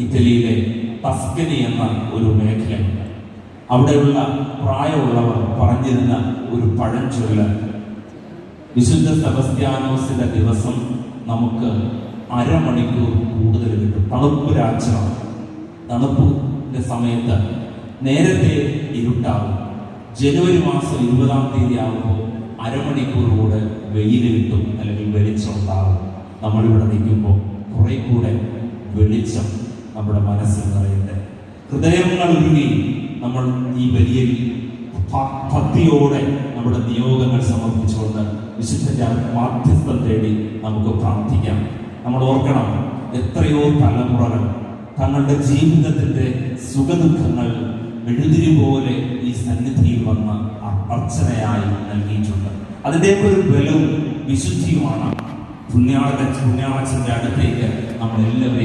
ഇറ്റലിയിലെ ടസ്കനി എന്ന ഒരു മേഖലയുണ്ട്. അവിടെയുള്ള പ്രായമുള്ളവർ പറഞ്ഞിരുന്ന ഒരു പഴഞ്ചൊല്ല്. വിശുദ്ധ സെബസ്ത്യാനോസിന്റെ ദിവസം നമുക്ക് അരമണിക്കൂർ കൂടുതൽ കിട്ടും തണുപ്പ് രാജ്യമാണ്. തണുപ്പിന്റെ സമയത്ത് നേരത്തെ ഇരുട്ടാവും. ജനുവരി മാസം ഇരുപതാം തീയതി ആകുമ്പോൾ അരമണിക്കൂർ കൂടെ വെയിൽ കിട്ടും അല്ലെങ്കിൽ വെളിച്ചം ഉണ്ടാകും. നമ്മളിവിടെ നിൽക്കുമ്പോൾ കുറെ കൂടെ വെളിച്ചം നമ്മുടെ മനസ്സിൽ നിറയട്ടെ. ഹൃദയങ്ങൾ ഒരുങ്ങി നമ്മൾ ഈ വലിയ ഭക്തിയോടെ നമ്മുടെ നിയോഗങ്ങൾ സമർപ്പിച്ചുകൊണ്ട് വിശുദ്ധന്റെ മാധ്യസ്ഥം തേടി നമുക്ക് പ്രാർത്ഥിക്കാം. നമ്മൾ ഓർക്കണം എത്രയോ തലമുറകൾ തങ്ങളുടെ ജീവിതത്തിന്റെ സുഖദുഃഖങ്ങൾ എഴുതിരി പോലെ ഈ സന്നിധിയിൽ വന്ന് അർച്ചനയായി നൽകിയിട്ടുണ്ട്. അതിന്റെ ഒരു ബലവും വിശുദ്ധിയുമാണ്. പുണ്യാള പുണ്യാളച്ചന്റെ അടുത്തേക്ക് കൊണ്ടുവരുന്നത്